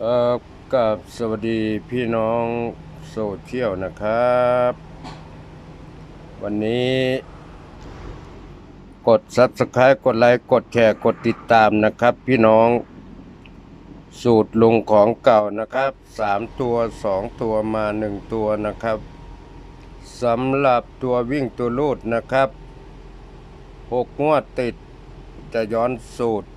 เอ่อกับสวัสดีพี่น้องโซเชียลนะครับ วันนี้ กด Subscribe กดไลค์กดแชร์กดติดตามนะครับ พี่น้อง สูตรลุงของเก่านะครับสามตัวสองตัวมาหนึ่งตัวนะครับสำหรับตัววิ่งตัวลูดนะครับหกงวดติดจะย้อนสูตร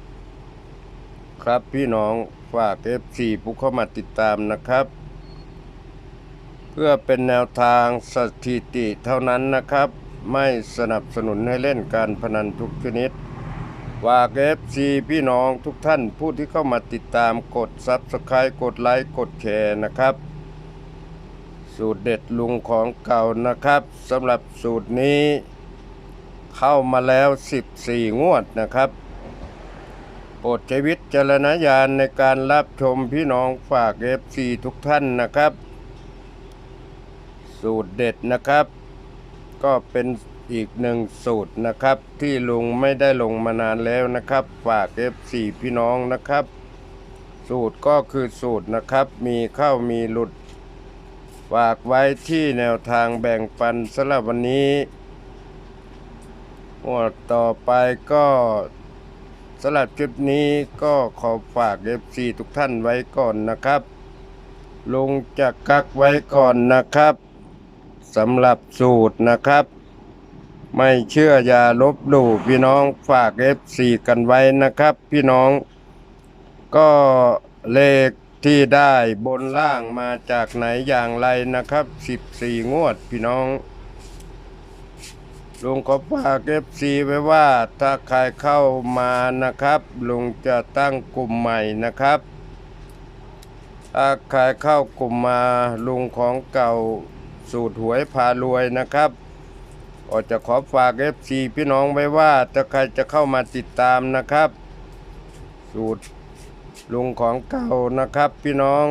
ครับ พี่น้องฝาก F4 ผู้เข้ามาติดตามนะครับ เพื่อเป็นแนวทางสถิติเท่านั้นนะครับ ไม่สนับสนุนให้เล่นการพนันทุกชนิดฝาก F4 พี่น้องทุกท่านผู้ที่เข้ามาติดตามกด Subscribe กดไลค์กดแชร์นะครับ สูตรเด็ดลุงของเก่านะครับสำหรับสูตรนี้ เข้ามาแล้ว 14 งวดนะครับ ปรดใช้วิจารณญาณในการรับชมพี่น้องฝาก FC ทุกท่านนะครับ สูตรเด็ดนะครับ ก็เป็นอีกหนึ่งสูตรนะครับ ที่ลุงไม่ได้ลงมานานแล้วนะครับ ฝาก FC พี่น้องนะครับ สูตรก็คือสูตรนะครับ มีเข้ามีหลุด ฝากไว้ที่แนวทางแบ่งปันสำหรับวันนี้งวดต่อไปก็ สำหรับคลิปนี้ก็ขอฝาก FC ทุกท่านไว้ก่อนนะครับ ลงจะกักไว้ก่อนนะครับสำหรับสูตรนะครับ ไม่เชื่ออย่าลบหลู่พี่น้องฝาก F4 กันไว้นะครับ พี่น้องก็เลขที่ได้บนล่างมาจากไหนอย่างไรนะครับ 14 งวดพี่น้อง ลุงก็ฝาก F4 ไว้ว่าถ้าใครเข้ามานะครับ ลุงจะตั้งกลุ่มใหม่นะครับถ้าใครเข้ากลุ่มมาลุงของเก่าสูตรหวยพารวยนะครับก็จะขอฝาก FC พี่น้องไว้ว่าถ้าใครจะเข้ามาติดตามนะครับ สูตรลุงของเก่านะครับ พี่น้อง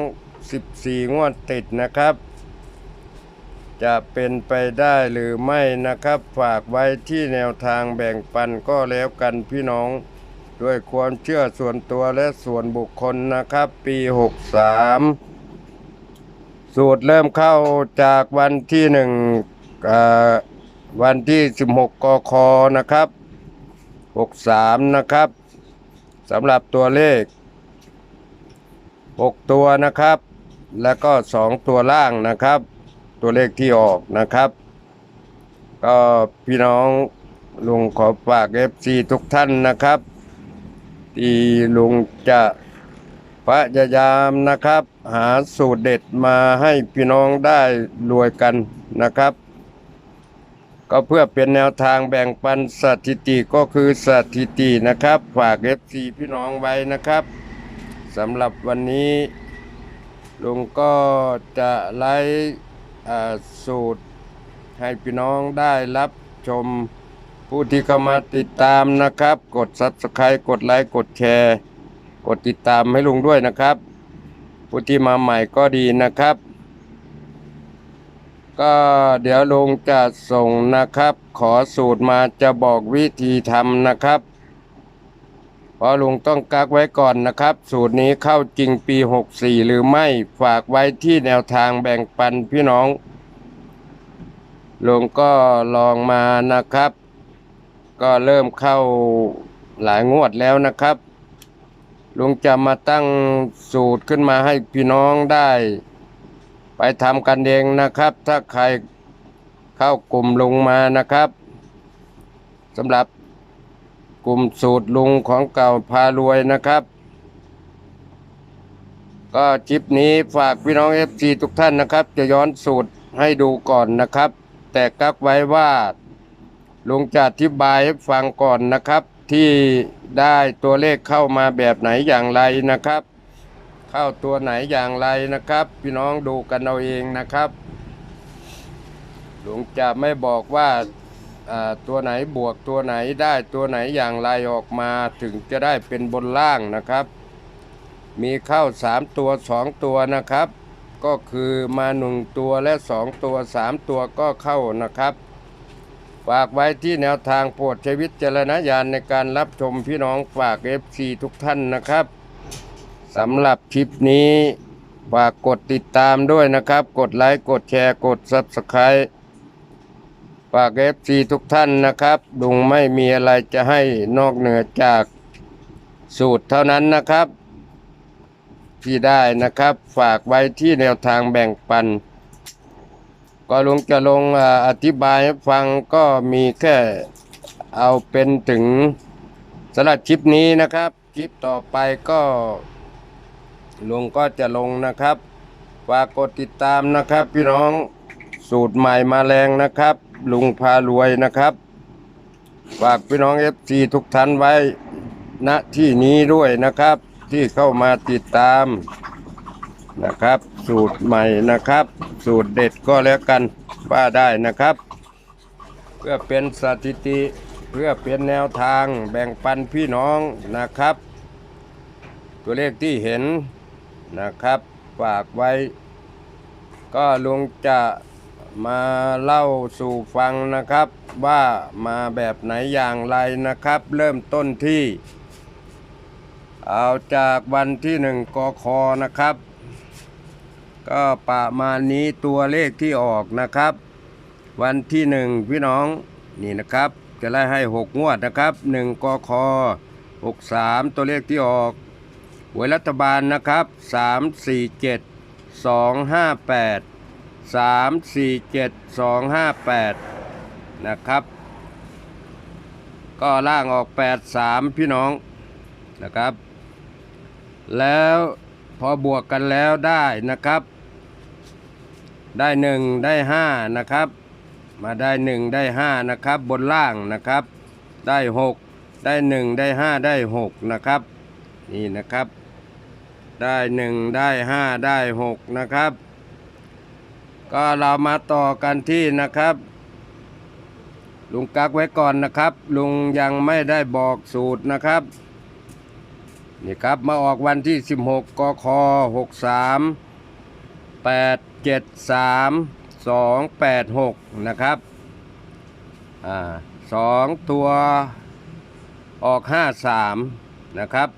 14 งวดติดนะครับ จะเป็นไปได้หรือไม่นะครับ ฝากไว้ที่แนวทางแบ่งปันก็แล้วกันพี่น้อง ด้วยความเชื่อส่วนตัวและส่วนบุคคลนะครับ ปี 63 สูตรเริ่มเข้าจากวันที่หนึ่งวันที่ 16กคนะครับ 63 นะครับสำหรับตัวเลข 6 ตัวนะครับ แล้วก็ 2 ตัวล่างนะครับ ตัวเลขที่ออกนะครับ ก็พี่น้องลุงขอฝาก FC ทุกท่านนะครับ ที่ลุงจะพยายามนะครับ หาสูตรเด็ดมาให้พี่น้องได้รวยกันนะครับ ก็เพื่อเป็นแนวทางแบ่งปันสถิติก็คือสถิตินะครับ ฝาก FC พี่น้องไว้นะครับสำหรับวันนี้ลุงก็จะไล่อ่า สูตรให้พี่น้องได้รับชมผู้ที่เข้ามาติดตามนะครับ กด Subscribe กดไลค์กดแชร์ กดติดตามให้ลุงด้วยนะครับ ผู้ที่มาใหม่ก็ดีนะครับ ก็เดี๋ยวลุงจะส่งนะครับ ขอสูตรมาจะบอกวิธีทำนะครับ พราะลุงต้องกักไว้ก่อนนะครับ สูตรนี้เข้าจริงปี 64 หรือไม่ฝากไว้ที่แนวทางแบ่งปันพี่น้องลุงก็ลองมานะครับ ก็เริ่มเข้าหลายงวดแล้วนะครับลุงจะมาตั้งสูตรขึ้นมาให้พี่น้องได้ ไปทำกันเองนะครับ ถ้าใครเข้ากลุ่มลุงมานะครับสำหรับ กลุ่มสูตรลุงของเก่าพารวยนะครับ ก็คลิปนี้ฝากพี่น้อง FC ทุกท่านนะครับ จะย้อนสูตรให้ดูก่อนนะครับ แต่กักไว้ว่าลุงจะอธิบายให้ฟังก่อนนะครับ ที่ได้ตัวเลขเข้ามาแบบไหนอย่างไรนะครับ เข้าตัวไหนอย่างไรนะครับ พี่น้องดูกันเอาเองนะครับลุงจะไม่บอกว่า ตัวไหนบวกตัวไหนได้ตัวไหนอย่างไรออกมาถึงจะได้เป็นบนล่างนะครับ มีเข้าสามตัวสองตัวนะครับ ก็คือมาหนึ่งตัวและสองตัวสามตัวก็เข้านะครับฝากไว้ที่แนวทางโปรดใช้วิจารณญาณในการรับชมพี่น้องฝาก FC ทุกท่านนะครับสำหรับคลิปนี้ฝากกดติดตามด้วยนะครับ กดไลค์ กดแชร์ กด Subscribe ฝากเอฟซีทุกท่านนะครับ ลุงไม่มีอะไรจะให้นอกเหนือจากสูตรเท่านั้นนะครับ ที่ได้นะครับ ฝากไว้ที่แนวทางแบ่งปัน ก็ลุงจะลงออธิบายให้ฟังก็มีแค่เอาเป็นถึงสำหรับคลิปนี้นะครับ คลิปต่อไปก็ลุงก็จะลงนะครับ ฝากกดติดตามนะครับพี่น้อง สูตรใหม่มาแรงนะครับ ลุงพารวยนะครับ ฝากพี่น้องเอฟซีทุกท่านไว้ณที่นี้ด้วยนะครับ ที่เข้ามาติดตามนะครับ สูตรใหม่นะครับ สูตรเด็ดก็แล้วกันว่าได้นะครับ เพื่อเป็นสถิติเพื่อเป็นแนวทางแบ่งปันพี่น้องนะครับ ตัวเลขที่เห็นนะครับ ฝากไว้ ก็ลุงจะ มาเล่าสู่ฟังนะครับว่ามาแบบไหนอย่างไรนะครับ เริ่มต้นที่ เอาจากวันที่หนึ่งกคนะครับ ก็ประมาณนี้ตัวเลขที่ออกนะครับ วันที่หนึ่งพี่น้องนี่นะครับ จะไล่ให้หกงวดนะครับหนึ่งกคหกสามตัวเลขที่ออกหวยรัฐบาลนะครับสา มสี่เจ็ดสองห้าแปดสามสี่เจ็ดสองห้าแปดนะครับ ก็ล่างออกแปดสามพี่น้องนะครับ แล้วพอบวกกันแล้วได้นะครับ ได้หนึ่งได้ห้านะครับ มาได้หนึ่งได้ห้านะครับ บนล่างนะครับ ได้หกได้หนึ่งได้ห้าได้หกนะครับ นี่นะครับ ได้หนึ่งได้ห้าได้หกนะครับ ก็เรามาต่อกันที่นะครับ ลุงกักไว้ก่อนนะครับ ลุงยังไม่ได้บอกสูตรนะครับ นี่ครับมาออกวันที่ 16กค63 873 286 นะครับอ่าสองตัวออก 53 นะครับ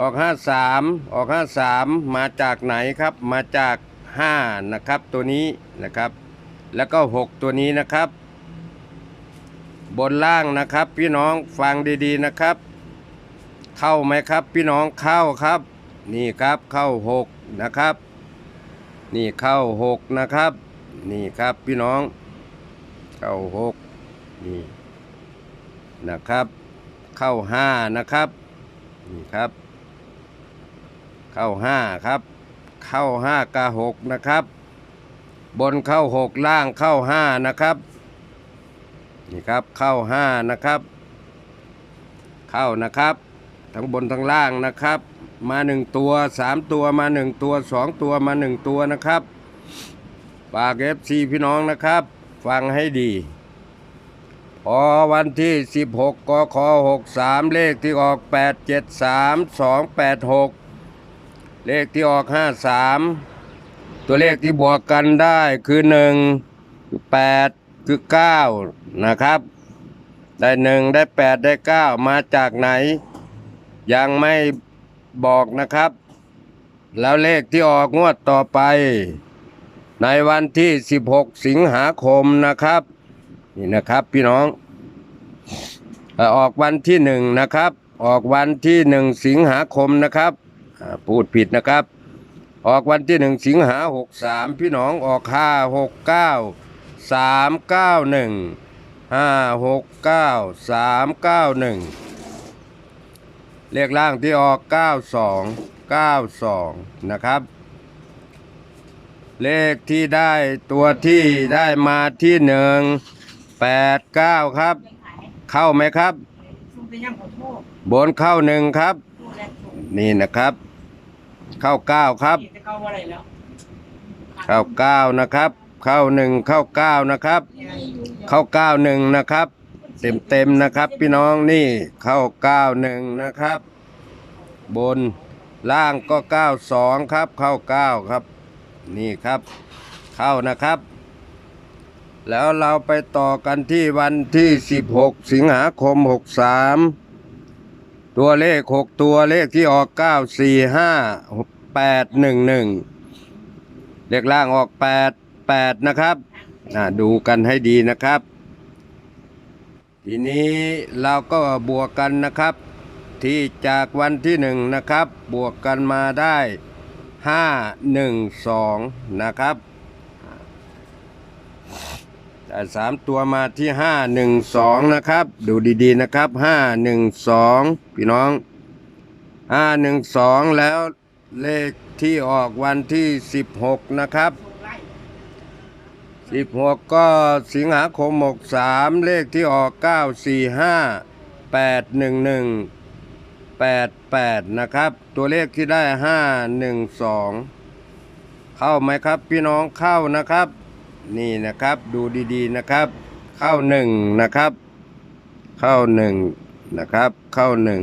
ออก 53 ออก 53 มาจากไหนครับมาจาก 5 นะครับตัวนี้นะครับ แล้วก็ 6 ตัวนี้นะครับ บนล่างนะครับ พี่น้องฟังดีๆนะครับ เข้าไหมครับ พี่น้องเข้าครับ นี่ครับเข้าหกนะครับ นี่เข้าหกนะครับ นี่ครับพี่น้อง เข้าหกนี่นะครับ เข้าห้านะครับ นี่ครับ เข้าห้าครับ เข้าห้ากะหกนะครับ บนเข้าหกล่างเข้าห้านะครับนี่ครับเข้าห้านะครับ เข้านะครับ ทั้งบนทั้งล่างนะครับ มาหนึ่งตัวสามตัวมาหนึ่งตัวสองตัวมาหนึ่งตัวนะครับฝากเอฟซีพี่น้องนะครับ ฟังให้ดีพอวันที่ 16กค63 เลขที่ออก 873 286 เลขที่ออก53ตัวเลขที่บวกกันได้คือ1คือ8คือ9นะครับ ได้หนึ่งได้แปดได้เก้ามาจากไหน ยังไม่บอกนะครับ แล้วเลขที่ออกงวดต่อไป ในวันที่ 16 สิงหาคมนะครับ นี่นะครับพี่น้องออกวันที่หนึ่งนะครับ ออกวันที่หนึ่งสิงหาคมนะครับ พูดผิดนะครับ ออกวันที่หนึ่งสิงหาหกสามพี่น้องออกห้าหกเก้าสามเก้าหนึ่งห้าหกเก้าสามเก้าหนึ่งเลขล่างที่ออกเก้าสองเก้าสองนะครับ เลขที่ได้ตัวที่ได้มาที่หนึ่งแปดเก้าครับ เข้าไหมครับซุ่มเป็นยังขอโทษบนเข้าหนึ่งครับโทษแรกโทษนี่นะครับ เข้าเก้าครับ จะเข้าอะไรแล้วเข้าเก้านะครับ เข้าหนึ่งเข้าเก้านะครับ เข้าเก้าหนึ่งนะครับ เต็มเต็มๆนะครับ พี่น้องนี่เข้าเก้าหนึ่งนะครับ บนล่างก็เก้าสองครับ เข้าเก้าครับ นี่ครับ เข้านะครับ แล้วเราไปต่อกันที่วันที่ 16 สิงหาคม 63 ตัวเลขหกตัวเลขที่ออกเก้าสี่ห้าแปดหนึ่งหนึ่งเลขล่างออกแปดแปดนะครับอ่าดูกันให้ดีนะครับ ทีนี้เราก็บวกกันนะครับ ที่จากวันที่หนึ่งนะครับ บวกกันมาได้ห้าหนึ่งสองนะครับ สามตัวมาที่ห้าหนึ่งสองนะครับ ดูดีๆนะครับห้าหนึ่งสองพี่น้องห้าหนึ่งสองแล้วเลขที่ออกวันที่สิบหกนะครับสิบหกก็สิงหาคมหกสามเลขที่ออกเก้าสี่ห้าแปดหนึ่งหนึ่งแปดแปดนะครับ ตัวเลขที่ได้ห้าหนึ่งสองเข้าไหมครับพี่น้องเข้านะครับ นี่นะครับดูดีๆนะครับ เข้าหนึ่งนะครับ เข้าหนึ่งนะครับ เข้าหนึ่ง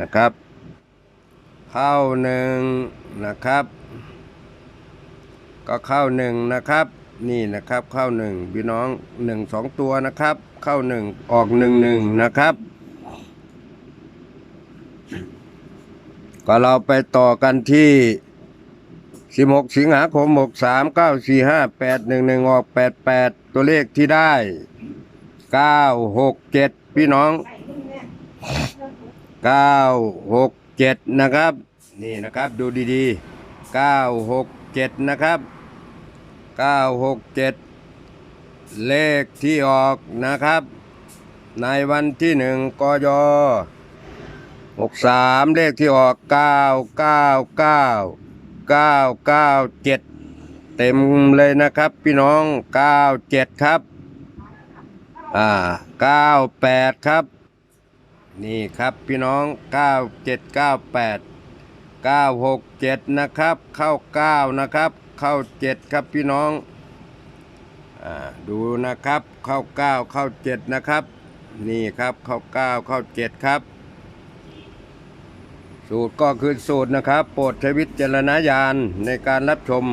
นะครับ เข้าหนึ่งนะครับ ก็เข้าหนึ่งนะครับ นี่นะครับเข้าหนึ่งพี่น้องหนึ่งสองตัวนะครับ เข้าหนึ่งออกหนึ่งหนึ่งนะครับ ก็เราไปต่อกันที่ สิบหกสิงหาคมหกสามเก้าสี่ห้าแปดหนึ่งหนึ่งออกแปดแปดตัวเลขที่ได้เก้าหกเจ็ดพี่น้องใส่ขึ้นเก้าหกเจ็ดนะครับ นี่นะครับดูดีๆเก้าหกเจ็ดนะครับเก้าหกเจ็ดเลขที่ออกนะครับ ในวันที่หนึ่งกยหกสามเลขที่ออกเก้าเก้าเก้าเจ็ดเต็มเลยนะครับ พี่น้องเก้าเจ็ดครับ อ่าเก้าแปดครับ นี่ครับพี่น้อง 9798 967 นะครับ เข้า 9 นะครับ เข้า 7 ครับพี่น้องอ่าดูนะครับ เข้า 9 เข้า 7 นะครับ นี่ครับ เข้า 9 เข้า 7 ครับ สูตรก็คือสูตรนะครับ โปรดใช้วิจารณญาณในการรับชม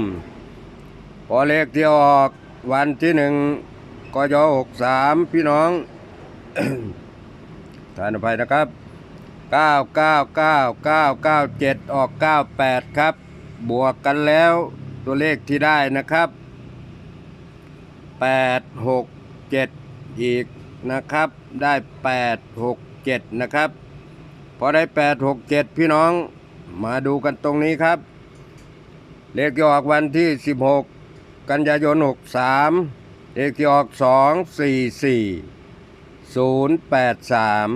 พอเลขที่ออกวันที่หนึ่งกย63พี่น้องทานอภัยนะครับ 999997 ออก 98 ครับ บวกกันแล้วตัวเลขที่ได้นะครับ 867 อีกนะครับ ได้ 867 นะครับ พอได้867พี่น้องมาดูกันตรงนี้ครับ เลขที่ออกวันที่16กันยายน63เลขที่ออก244ศูนย์แปดสาม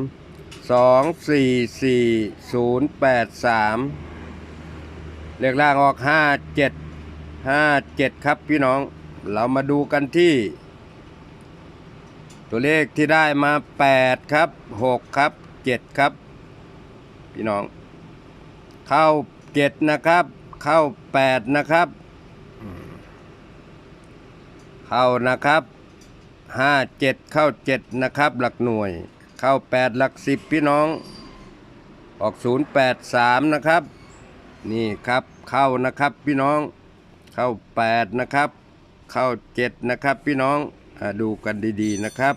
สองสี่สี่ศูนย์แปดสามเลขล่างออกห้าเจ็ดห้าเจ็ดครับพี่น้อง เรามาดูกันที่ ตัวเลขที่ได้มาแปดครับหกครับเจ็ดครับ พี่น้อง เข้าเจ็ดนะครับ เข้าแปดนะครับเข้านะครับห้าเจ็ดเข้าเจ็ดนะครับ หลักหน่วย เข้าแปดหลักสิบพี่น้อง ออกศูนย์แปดสามนะครับ นี่ครับเข้านะครับพี่น้อง เข้าแปดนะครับ เข้าเจ็ดนะครับ พี่น้องอดูกันดีๆนะครับ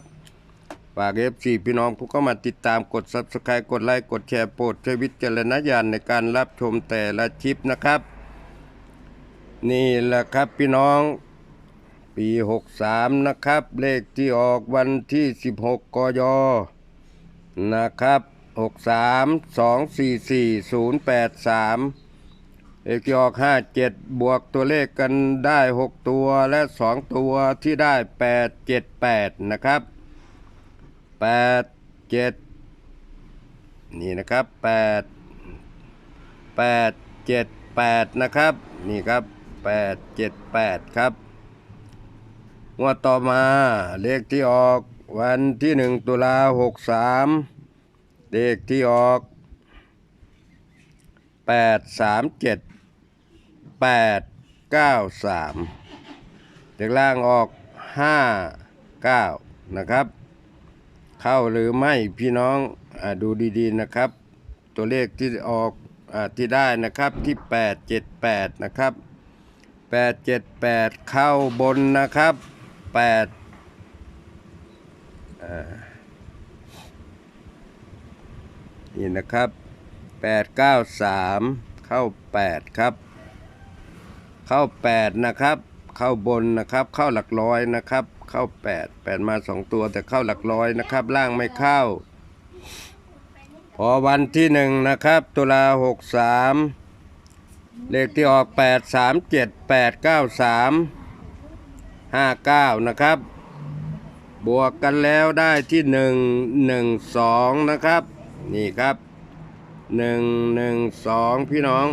ฝากเอฟซีพี่น้องผู้เข้ามาติดตามกด subscribe กดไลค์กดแชร์โปรดใช้วิจารณญาณในการรับชมแต่ละคลิปนะครับ นี่แหละครับพี่น้องปี 63 นะครับ เลขที่ออกวันที่ 16 กย นะครับ 63 244 083 เลขที่ออก 57 บวกตัวเลขกันได้ 6 ตัวและ 2 ตัวที่ได้ 8 7 8 นะครับ 8 7นี่นะครับ8 8 7 8นะครับ นี่ครับ8 7 8ครับงวดต่อมาเลขที่ออกวันที่หนึ่งตุลาหกสามเลขที่ออกแปดสามเจ็ดแปดเก้าสามเลขล่างออกห้าเก้านะครับ เข้าหรือไม่พี่น้องอดูดีๆนะครับ ตัวเลขที่ออกอที่ได้นะครับที่แปดเจ็ดแปดนะครับแปดเจ็ดแปดเข้าบนนะครับแปดนี่นะครับแปดเก้าสามเข้าแปดครับ เข้าแปดนะครับ เข้าบนนะครับ เข้าหลักร้อยนะครับ เข้าแปดแปดมาสองตัวแต่เข้าหลักร้อยนะครับ ล่างไม่เข้า พอวันที่หนึ่งนะครับ ตุลาหกสามเลขที่ออกแปดสามเจ็ดแปดเก้าสามห้าเก้านะครับ บวกกันแล้วได้ที่หนึ่งหนึ่งสองนะครับ นี่ครับหนึ่งหนึ่งสองพี่น้อง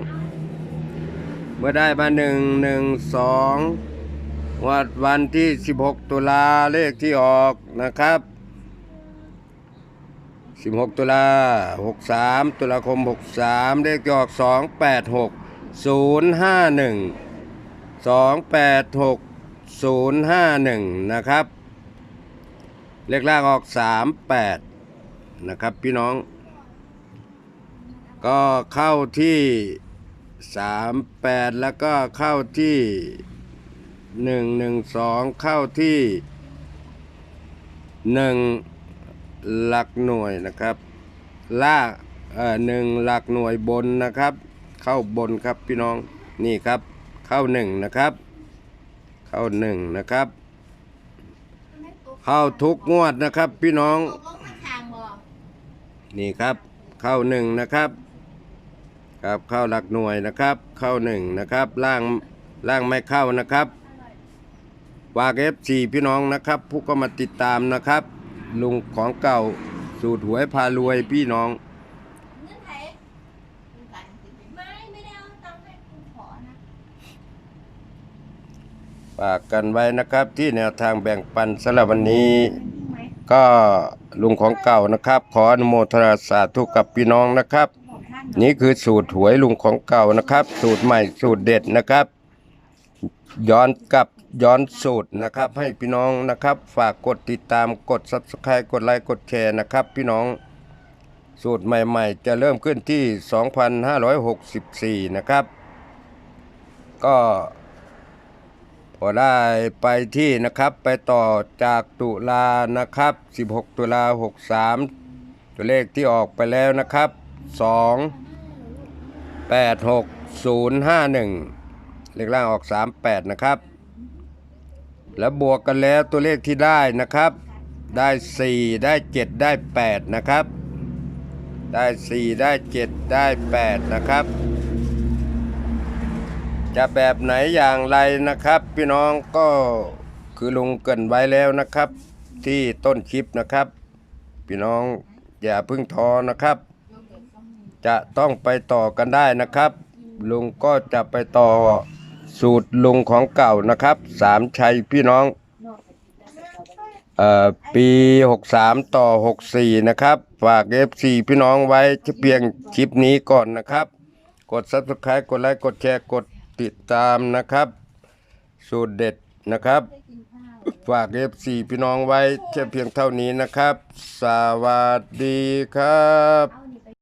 เมื่อได้มาหนึ่งหนึ่งสอง วัดวันที่ 16 ตุลาเลขที่ออกนะครับ 16 ตุลา63 ตุลาคม 63 เลขที่ออก 286 051 286 051 นะครับ เลขล่างออก 38 นะครับพี่น้อง ก็เข้าที่ 38 แล้วก็เข้าที่ 112เข้าที่1หลักหน่วยนะครับล่าเอ่อหนึ่งหลักหน่วยบนนะครับ เข้าบนครับพี่น้องนี่ครับ เข้าหนึ่งนะครับ เข้าหนึ่งนะครับ เข้าทุกงวดนะครับ พี่น้องนี่ครับ เข้าหนึ่งนะครับ ครับเข้าหลักหน่วยนะครับ เข้าหนึ่งนะครับล่างล่างไม่เข้านะครับ วากเอฟซีพี่น้องนะครับ ผู้ก็มาติดตามนะครับ ลุงของเก่าสูตรหวยพารวยพี่น้อง เงื่อนไขไม่ไม่ได้เอาตังค์ให้คุณขอนะ ฝากกันไว้นะครับที่แนวทางแบ่งปันสำหรับวันนี้ ก็ลุงของเก่านะครับ ขออนุโมทนาสาธุกับพี่น้องนะครับ นี่คือสูตรหวยลุงของเก่านะครับ สูตรใหม่สูตรเด็ดนะครับ ย้อนกลับ ย้อนสูตรนะครับ ให้พี่น้องนะครับ ฝากกดติดตามกด subscribe กดไลค์กดแชร์นะครับ พี่น้องสูตรใหม่ ๆ จะเริ่มขึ้นที่ 2564 นะครับ ก็พอได้ไปที่นะครับไปต่อจากตุลานะครับ 16 ตุลา 63 ตัวเลขที่ออกไปแล้วนะครับ 2 8 6 0 5 1 เลขล่างออก 38 นะครับ แล้วบวกกันแล้วตัวเลขที่ได้นะครับ ได้ 4 ได้ 7 ได้ 8 นะครับ ได้ 4 ได้ 7 ได้ 8 นะครับ จะแบบไหนอย่างไรนะครับ พี่น้องก็คือลุงเกินไว้แล้วนะครับ ที่ต้นคลิปนะครับ พี่น้องอย่าเพึ่งท้อนะครับ จะต้องไปต่อกันได้นะครับ ลุงก็จะไปต่อ สูตรลุงของเก่านะครับ สามชัยพี่น้อง เอ่อ ปี 63 ต่อ 64 นะครับ ฝาก FC พี่น้องไว้เพียงคลิปนี้ก่อนนะครับ กด Subscribe กดไลค์ กดแชร์ กดติดตามนะครับ สูตรเด็ดนะครับ ฝาก FC พี่น้องไว้แค่เพียงเท่านี้นะครับ สวัสดีครับ